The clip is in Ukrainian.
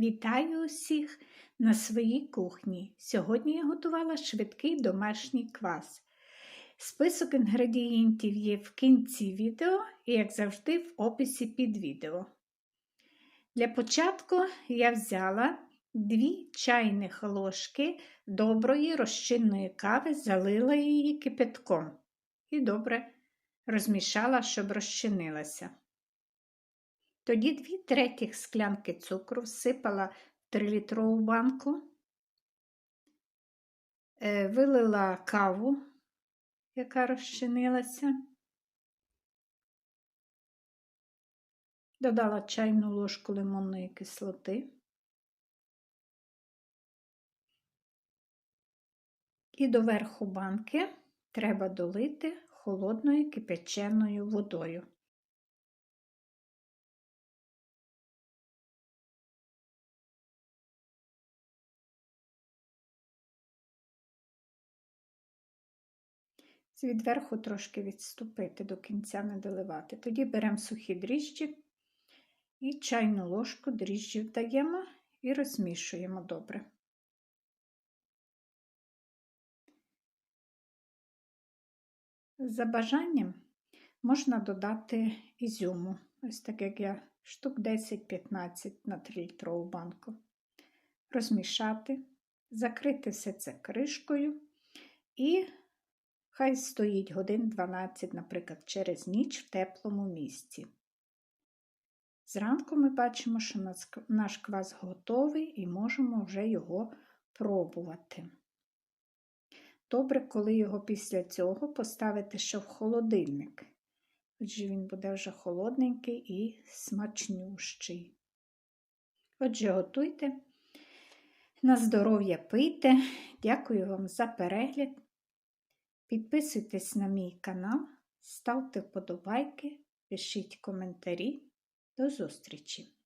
Вітаю усіх на своїй кухні. Сьогодні я готувала швидкий домашній квас. Список інгредієнтів є в кінці відео і, як завжди, в описі під відео. Для початку я взяла 2 чайних ложки доброї розчинної кави, залила її кипятком і добре розмішала, щоб розчинилася. Тоді 2 третіх склянки цукру всипала в 3-літрову банку, е, вилила каву, яка розчинилася, додала чайну ложку лимонної кислоти і до верху банки треба долити холодною кипяченою водою. Відверху трошки відступити, до кінця не доливати. Тоді беремо сухі дріжджі і чайну ложку дріжджів даємо і розмішуємо добре. За бажанням можна додати ізюму, ось так як я штук 10-15 на 3 літрову банку. Розмішати, закрити все це кришкою і Хай стоїть годин 12, наприклад, через ніч в теплому місці. Зранку ми бачимо, що наш квас готовий і можемо вже його пробувати. Добре, коли його після цього поставити ще в холодильник, отже він буде вже холодненький і смачнющий. Отже, готуйте. На здоров'я пийте. Дякую вам за перегляд. Підписуйтесь на мій канал, ставте вподобайки, пишіть коментарі. До зустрічі!